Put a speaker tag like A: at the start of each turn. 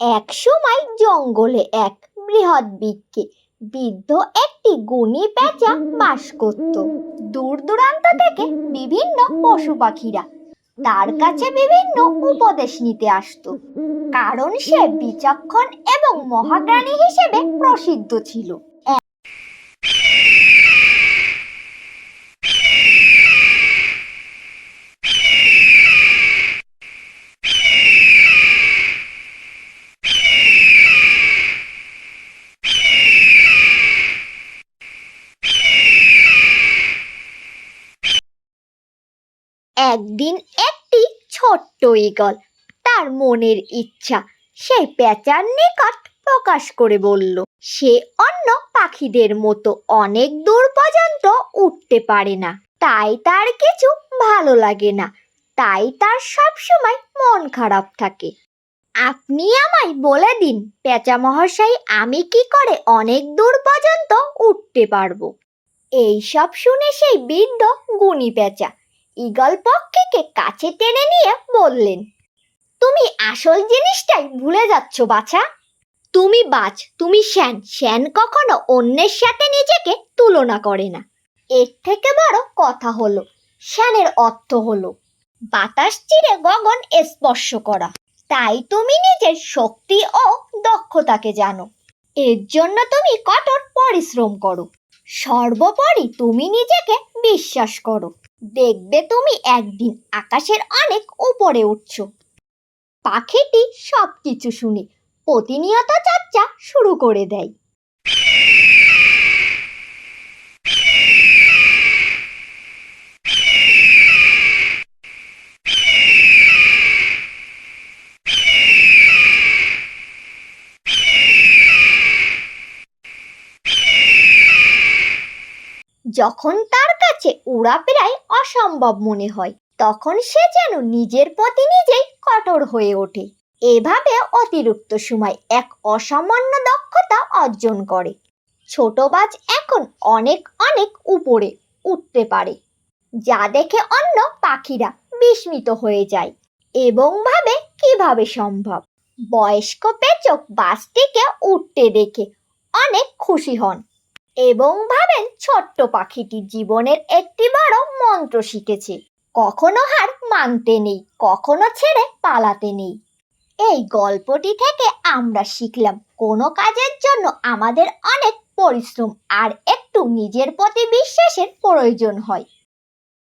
A: এক সময় জঙ্গলে এক বৃহৎ বৃক্ষে বৃদ্ধ একটি গুণী পেঁচা বাস করত। দূর দূরান্ত থেকে বিভিন্ন পশু পাখিরা তার কাছে বিভিন্ন উপদেশ নিতে আসত। কারণ সে বিচক্ষণ এবং মহাজ্ঞানী হিসেবে প্রসিদ্ধ ছিল। একদিন একটি ছোট্ট ঈগল তার মনের ইচ্ছা সেই পেঁচার নিকট প্রকাশ করে বলল, সে অন্য পাখিদের মতো অনেক দূর পর্যন্ত উঠতে পারে না। তাই তার কিছু ভালো লাগে না। তাই তার সবসময় মন খারাপ থাকে। আপনি আমায় বলে দিন, পেঁচা মহাশয়, আমি কি করে অনেক দূর পর্যন্ত উঠতে পারব? এই সব শুনে সেই বৃদ্ধ গুণী পেঁচা ঈগল পক্ষীকে কাছে টেনে নিয়ে বললেন, তুমি আসল জিনিসটাই ভুলে যাচ্ছ, বাছা। তুমি বাছ তুমি শ্যান। শ্যান কখনো অন্যের সাথে নিজেকে তুলনা করে না। এর থেকে বড় কথা হলো, শ্যানের অর্থ হলো, বাতাস চিরে গগন স্পর্শ করা। তাই তুমি নিজের শক্তি ও দক্ষতাকে জানো। এর জন্য তুমি কঠোর পরিশ্রম করো। সর্বোপরি তুমি নিজেকে বিশ্বাস করো। দেখবে তুমি একদিন আকাশের অনেক উপরে উঠছ। পাখিটি সব কিছু শুনে প্রতিনিয়ত চর্চা শুরু করে দেয়। যখন তার কাছে উড়া প্রায় অসম্ভব মনে হয়, তখন সে যেন নিজের প্রতি নিজেই কঠোর হয়ে ওঠে। এভাবে অতিরিক্ত সময় এক অসামান্য দক্ষতা অর্জন করে। ছোট বাজ এখন অনেক অনেক উপরে উঠতে পারে, যা দেখে অন্য পাখিরা বিস্মিত হয়ে যায় এবং ভাবে কীভাবে সম্ভব। বয়স্ক পেচক বাসটিকে উঠতে দেখে অনেক খুশি হন। এবং ভাবেন ছোট্ট পাখিটি জীবনের একটি বড় মন্ত্র শিখেছে। কখনো হার মানতে নেই, কখনো ছেড়ে পালাতে নেই। এই গল্পটি থেকে আমরা শিখলাম, কোনো কাজের জন্য আমাদের অনেক পরিশ্রম আর একটু নিজের প্রতি বিশ্বাসের প্রয়োজন হয়।